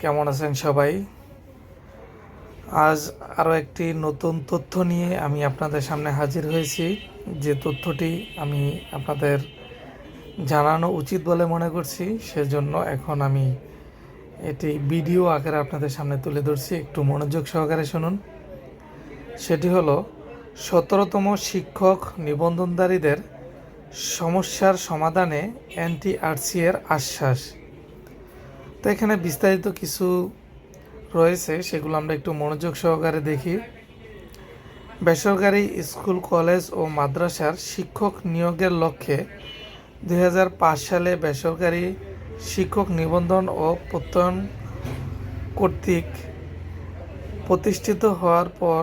কেমন আছেন সবাই? আজ আরও একটি নতুন তথ্য নিয়ে আমি আপনাদের সামনে হাজির হয়েছি। যে তথ্যটি আমি আপনাদের জানানো উচিত বলে মনে করছি, সেজন্য এখন আমি এটি ভিডিও আকারে আপনাদের সামনে তুলে ধরছি। একটু মনোযোগ সহকারে শুনুন। সেটি হলো, সতেরোতম শিক্ষক নিবন্ধনধারীদের সমস্যার সমাধানে এনটিআরসি এর আশ্বাস। তো এখানে বিস্তারিত কিছু রয়েছে, সেগুলো আমরা একটু মনোযোগ সহকারে দেখি। বেসরকারি স্কুল, কলেজ ও মাদ্রাসার শিক্ষক নিয়োগের লক্ষ্যে দু হাজার পাঁচ সালে বেসরকারি শিক্ষক নিবন্ধন ও প্রত্যয়ন কর্তৃক প্রতিষ্ঠিত হওয়ার পর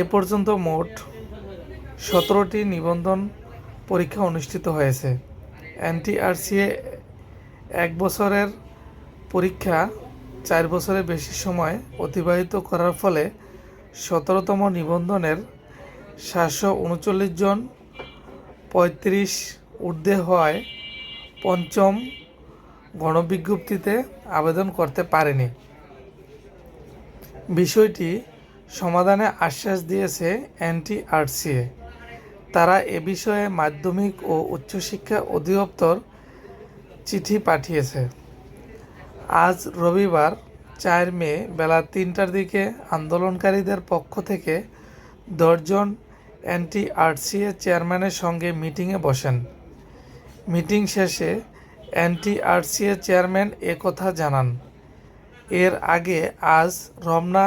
এ পর্যন্ত মোট সতেরোটি নিবন্ধন পরীক্ষা অনুষ্ঠিত হয়েছে। এনটিআরসিএ এক বছরের পরীক্ষা চার বছরের বেশি সময় অতিবাহিত করার ফলে সতেরোতম নিবন্ধনের সাতশো উনচল্লিশ জন পঁয়ত্রিশ ঊর্ধ্বে হওয়ায় পঞ্চম গণবিজ্ঞপ্তিতে আবেদন করতে পারেনি। বিষয়টি সমাধানে আশ্বাস দিয়েছে এনটিআরসিএ তারা এ বিষয়ে মাধ্যমিক ও উচ্চশিক্ষা অধিদপ্তর চিঠি পাঠিয়েছে। আজ রবিবার, চার মে বেলা তিনটার দিকে আন্দোলনকারীদের পক্ষ থেকে দশজন এনটিআরসিএ চেয়ারম্যানের সঙ্গে মিটিংয়ে বসেন। মিটিং শেষে এনটিআরসিএ চেয়ারম্যান একথা জানান। এর আগে আজ Ramna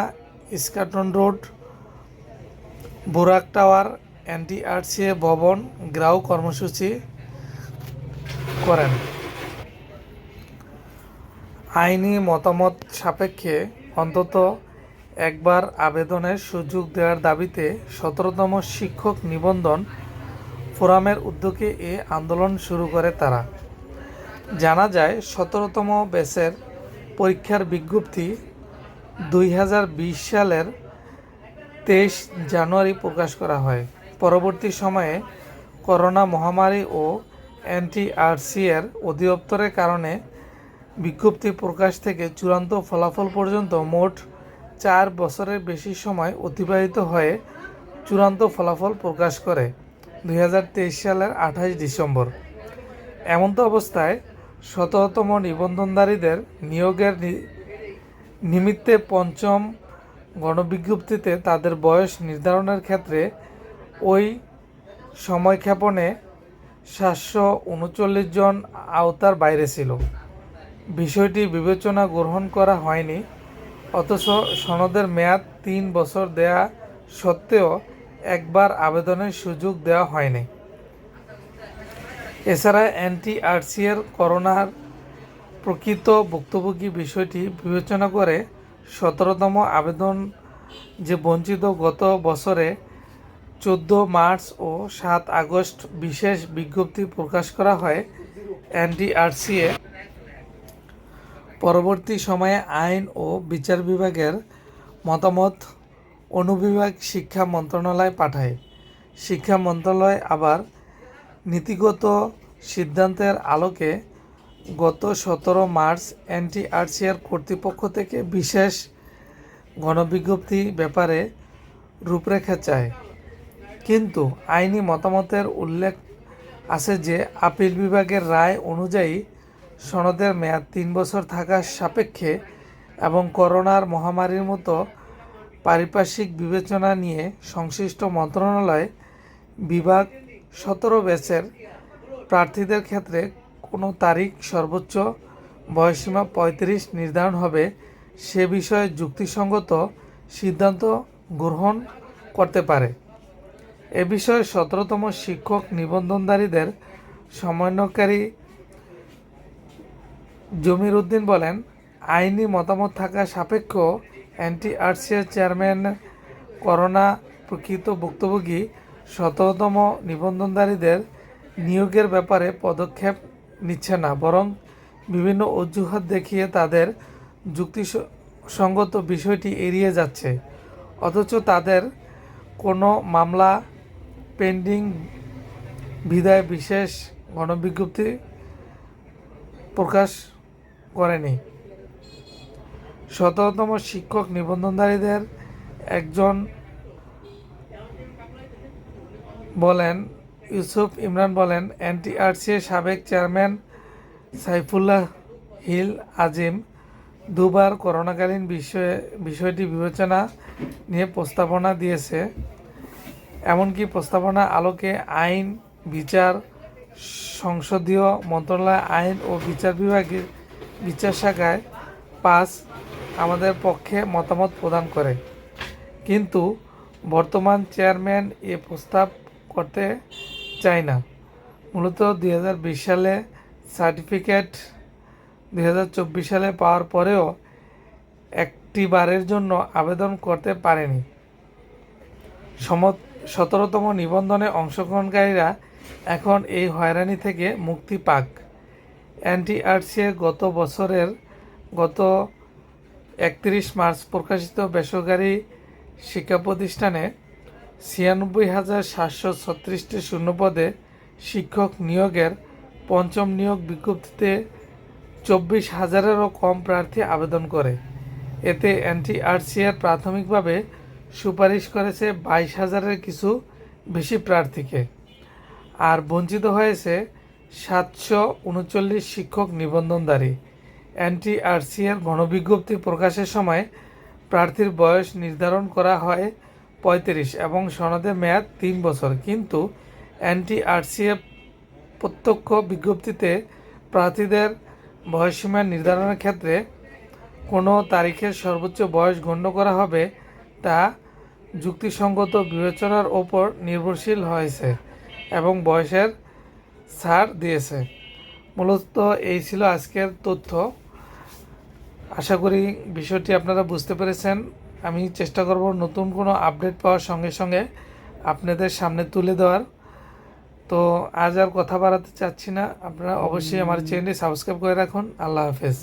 Eskaton road, Burak tower NTRCA ভবন, গ্রাউ কর্মসূচি করেন। আইনি মতামত সাপেক্ষে অন্তত একবার আবেদনের সুযোগ দেওয়ার দাবিতে সতেরোতম শিক্ষক নিবন্ধন ফোরামের উদ্যোগে এ আন্দোলন শুরু করে তারা। জানা যায়, সতেরোতম ব্যাচের পরীক্ষার বিজ্ঞপ্তি দুই হাজার বিশ সালের তেইশ জানুয়ারি প্রকাশ করা হয়। পরবর্তী সময়ে করোনা মহামারী ও এনটিআরসি এর অধিদপ্তরের কারণে বিজ্ঞপ্তি প্রকাশ থেকে চূড়ান্ত ফলাফল পর্যন্ত মোট চার বছরের বেশি সময় অতিবাহিত হয়ে চূড়ান্ত ফলাফল প্রকাশ করে দু হাজার তেইশ সালের আঠাশ ডিসেম্বর। এমন্ত অবস্থায় শততম নিবন্ধনধারীদের নিয়োগের নিমিত্তে পঞ্চম গণবিজ্ঞপ্তিতে তাদের বয়স নির্ধারণের ক্ষেত্রে ওই সময়ক্ষেপণে সাতশো উনচল্লিশ জন আওতার বাইরে ছিল। বিষয়টি বিবেচনা গ্রহণ করা হয়নি, অথচ সনদের মেয়াদ তিন বছর দেয়া সত্ত্বেও একবার আবেদনের সুযোগ দেওয়া হয়নি। এছাড়া এনটিআরসি এর করোনার প্রকৃত ভুক্তভোগী বিষয়টি বিবেচনা করে সতেরোতম আবেদন যে বঞ্চিত গত বছরে চোদ্দ মার্চ ও সাত আগস্ট বিশেষ বিজ্ঞপ্তি প্রকাশ করা হয় এনটিআরসিএ পরবর্তী সময়ে আইন ও বিচার বিভাগের মতামত অনুবিভাগ শিক্ষা মন্ত্রণালয় পাঠায়। শিক্ষা মন্ত্রণালয় আবার নীতিগত সিদ্ধান্তের আলোকে গত সতেরো মার্চ এনটিআরসিআর কর্তৃপক্ষ থেকে বিশেষ গণবিজ্ঞপ্তি ব্যাপারে রূপরেখা চায়। কিন্তু আইনি মতামতের উল্লেখ আছে যে, আপিল বিভাগের রায় অনুযায়ী সনদের মেয়াদ তিন বছর থাকার সাপেক্ষে এবং করোনার মহামারীর মতো পারিপার্শ্বিক বিবেচনা নিয়ে সংশ্লিষ্ট মন্ত্রণালয় বিভাগ সতেরো ব্যাচের প্রার্থীদের ক্ষেত্রে কোনো তারিখ সর্বোচ্চ বয়সীমা পঁয়ত্রিশ নির্ধারণ হবে সে বিষয়ে যুক্তিসঙ্গত সিদ্ধান্ত গ্রহণ করতে পারে। এ বিষয়ে সতেরোতম শিক্ষক নিবন্ধনধারীদের সমন্বয়কারী জমির উদ্দিন বলেন, আইনি মতামত থাকা সাপেক্ষ অ্যান্টি এনটিআরসিএর চেয়ারম্যান করোনা প্রকৃত ভুক্তভোগী সতেরোতম নিবন্ধনধারীদের নিয়োগের ব্যাপারে পদক্ষেপ নিচ্ছে না, বরং বিভিন্ন অজুহাত দেখিয়ে তাদের যুক্তিসঙ্গত বিষয়টি এড়িয়ে যাচ্ছে। অথচ তাদের কোনো মামলা পেন্ডিং বিদায় বিশেষ গণবিজ্ঞপ্তি প্রকাশ করেনি। সতেরোতম শিক্ষক নিবন্ধনধারীদের একজন বলেন, ইউসুফ ইমরান বলেন এনটিআরসি এর সাবেক চেয়ারম্যান সাইফুল্লাহ হিল আজিম দুবার করোনাকালীন বিষয়ে, বিষয়টি বিবেচনা নিয়ে প্রস্তাবনা দিয়েছে। এমনকি প্রস্তাবনা আলোকে আইন, বিচার, সংসদীয় মন্ত্রণালয়, আইন ও বিচার বিভাগের বিচার শাখায় পাস আমাদের পক্ষে মতামত প্রদান করে। কিন্তু বর্তমান চেয়ারম্যান এ প্রস্তাব করতে চায় না। মূলত দু হাজার বিশ সালে সার্টিফিকেট দু হাজার চব্বিশ সালে পাওয়ার পরেও একটি বারের জন্য আবেদন করতে পারেনি। সম সতেরোতম নিবন্ধনে অংশগ্রহণকারীরা এখন এই হয়রানি থেকে মুক্তি পাক। এনটিআরসি গত বছরের গত একত্রিশ মার্চ প্রকাশিত বেসরকারি শিক্ষা প্রতিষ্ঠানে ছিয়ানব্বই হাজার সাতশো ছত্রিশটি শূন্যপদে শিক্ষক নিয়োগের পঞ্চম নিয়োগ বিজ্ঞপ্তিতে চব্বিশ হাজারেরও কম প্রার্থী আবেদন করে। এতে এনটিআরসিআর প্রাথমিকভাবে সুপারিশ করেছে বাইশ হাজারের কিছু বেশি প্রার্থীকে। আর বঞ্চিত হয়েছে সাতশো উনচল্লিশ শিক্ষক নিবন্ধনধারী। এনটিআরসি এর গণবিজ্ঞপ্তি প্রকাশের সময় প্রার্থীর বয়স নির্ধারণ করা হয় পঁয়ত্রিশ এবং সনদের মেয়াদ তিন বছর। কিন্তু এনটিআরসি এর প্রত্যক্ষ বিজ্ঞপ্তিতে প্রার্থীদের বয়সসীমা নির্ধারণের ক্ষেত্রে কোনো তারিখের সর্বোচ্চ বয়স গণ্য করা হবে তা যুক্তিসঙ্গত বিবেচনার ওপর নির্ভরশীল হয়েছে এবং বয়সের ছাড় দিয়েছে। মূলত এই ছিল আজকের তথ্য। আশা করি বিষয়টি আপনারা বুঝতে পেরেছেন। আমি চেষ্টা করব নতুন কোনো আপডেট পাওয়ার সঙ্গে সঙ্গে আপনাদের সামনে তুলে দেওয়ার। তো আজ আর কথা বাড়াতে চাচ্ছি না। আপনারা অবশ্যই আমার চ্যানেলটি সাবস্ক্রাইব করে রাখুন। আল্লাহ হাফেজ।